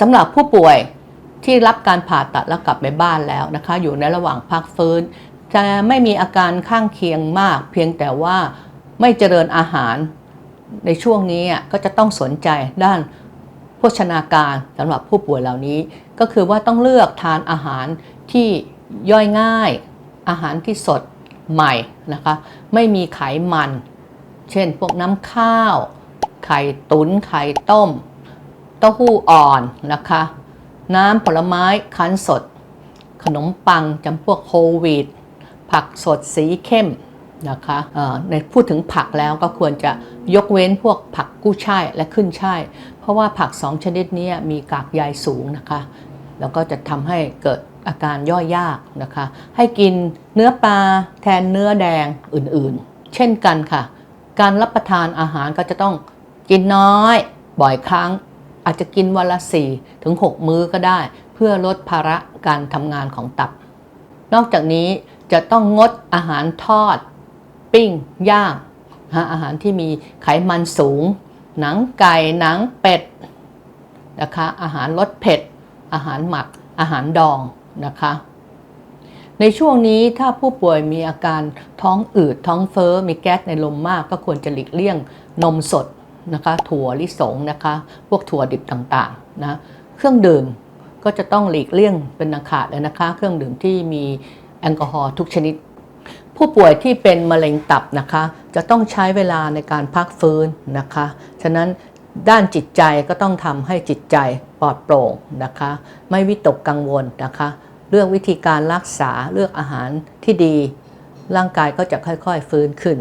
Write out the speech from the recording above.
สำหรับผู้ป่วยที่รับการผ่าตัดแล้วกลับไปบ้านแล้วนะคะ อยู่ในระหว่างพักฟื้น จะไม่มีอาการข้างเคียงมาก เพียงแต่ว่าไม่เจริญอาหาร ในช่วงนี้ก็จะต้องสนใจด้านโภชนาการสำหรับผู้ป่วยเหล่านี้ ก็คือว่าต้องเลือกทานอาหารที่ย่อยง่าย อาหารที่สดใหม่นะคะ ไม่มีไขมัน เช่นพวกน้ำข้าว ไข่ตุน๋นไข่ต้ม เต้าหู้อ่อนนะคะ น้ำผลไม้คั้นสด ขนมปังจำพวกโฮลวีตผักสดสีเข้มนะคะเอ่อในพูดถึงผักแล้วก็ควรจะยกเว้นพวกผักกู้ช่ายและขึ้นช่าย เพราะว่าผักสองชนิดนี้มีกากใยสูงนะคะ แล้วก็จะทำให้เกิดอาการย่อยยากนะคะ ให้กินเนื้อปลาแทนเนื้อแดงอื่นๆ เช่นกันค่ะ การรับประทานอาหารก็จะต้องกินน้อยบ่อยครั้ง อาจจะกินวันละ 4 ถึง 6 มื้อก็ได้ เพื่อลดภาระการทำงานของตับ นอกจากนี้จะต้องงดอาหารทอด ปิ้ง ย่างนะอาหารที่มีไขมันสูง หนังไก่ หนังเป็ดนะคะอาหารรสเผ็ด อาหารหมัก อาหารดองนะคะ ในช่วงนี้ถ้าผู้ป่วยมีอาการท้องอืดท้องเฟ้อมีแก๊สในลมมาก ก็ควรจะหลีกเลี่ยงนมสด นะคะถั่วลิสงนะคะพวกถั่วดิบต่างๆนะเครื่องดื่มก็จะต้องหลีกเลี่ยงเป็นอันขาดเลยนะคะ เครื่องดื่มที่มีแอลกอฮอล์ทุกชนิด ผู้ป่วยที่เป็นมะเร็งตับนะคะ จะต้องใช้เวลาในการพักฟื้นนะคะ ฉะนั้นด้านจิตใจก็ต้องทำให้จิตใจปลอดโปร่งนะคะ ไม่วิตกกังวลนะคะเรื่องวิธีการรักษาเลือกอาหารที่ดี ร่างกายก็จะค่อยๆฟื้นขึ้น